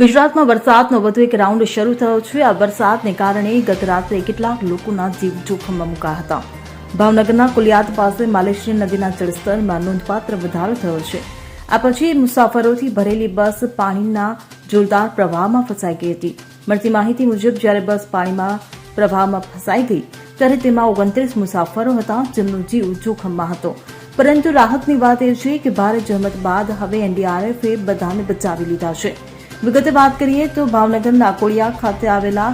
ગુજરાતમાં વરસાદનો વધુ એક રાઉન્ડ શરૂ થયો છે. આ વરસાદને કારણે ગત રાત્રે કેટલાક લોકોના જીવ જોખમમાં મુકાયા હતા. ભાવનગરના કુલિયાદ પાસે માલેશ્વરી નદીના જળસ્તરમાં નોંધપાત્ર વધારો થયો છે. આ પછી મુસાફરોથી ભરેલી બસ પાણીના જોરદાર પ્રવાહમાં ફસાઈ ગઈ હતી. મળતી માહિતી મુજબ, જ્યારે બસ પાણીમાં પ્રવાહમાં ફસાઈ ગઈ, ત્યારે તેમાં ઓગણત્રીસ મુસાફરો હતા જેમનો જીવ જોખમમાં હતો. પરંતુ રાહતની વાત એ છે કે ભારે જહેમત બાદ હવે એનડીઆરએફે બધાને બચાવી લીધા છે. વિગતે વાત કરીએ તો ભાવનગરના નાકોડિયા ખાતે આવેલા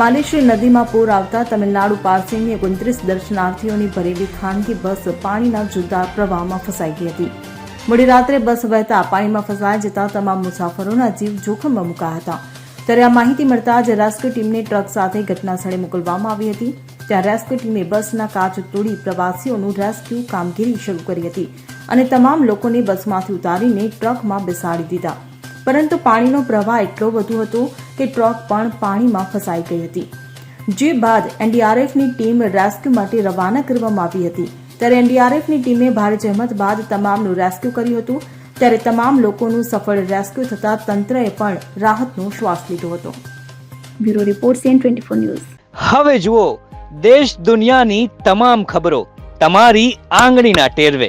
માલેશ્વરી નદીમાં પૂર આવતા તમિલનાડુ પાસેની ઓગણત્રીસ દર્શનાર્થીઓની ભરેલી ખાનગી બસ પાણીના જોરદાર પ્રવાહમાં ફસાઈ ગઈ હતી. મોડી રાત્રે બસ વહેતા પાણીમાં ફસાઈ જતા તમામ મુસાફરોના જીવ જોખમમાં મુકાયા હતા. ત્યારે આ માહિતી મળતા જ રેસ્ક્યુ ટીમને ટ્રક સાથે ઘટના સ્થળે મોકલવામાં આવી હતી. ત્યાં રેસ્ક્યુ ટીમે બસના કાચ તોડી પ્રવાસીઓનું રેસ્ક્યુ કામગીરી શરૂ કરી હતી અને તમામ લોકોને બસમાંથી ઉતારીને ટ્રકમાં બેસાડી દીધા. પરંતુ પાણીનો પ્રવાહ એટલો વધુ હતો કે ટ્રક પણ પાણીમાં ફસાઈ ગઈ હતી. જે બાદ એનડીઆરએફની ટીમ રેસ્ક્યુ માટે રવાના કરવામાં આવી હતી. ત્યારે એનડીઆરએફની ટીમે ભારે જહેમત બાદ તમામનું રેસ્ક્યુ કર્યું હતું. ત્યારે તમામ લોકોનું સફળ રેસ્ક્યુ થતાં તંત્રએ પણ રાહતનો શ્વાસ લીધો હતો. Bureau report CN twenty four news. હવે જુઓ દેશ દુનિયાની તમામ ખબરો તમારી આંગળીના ટેરવે.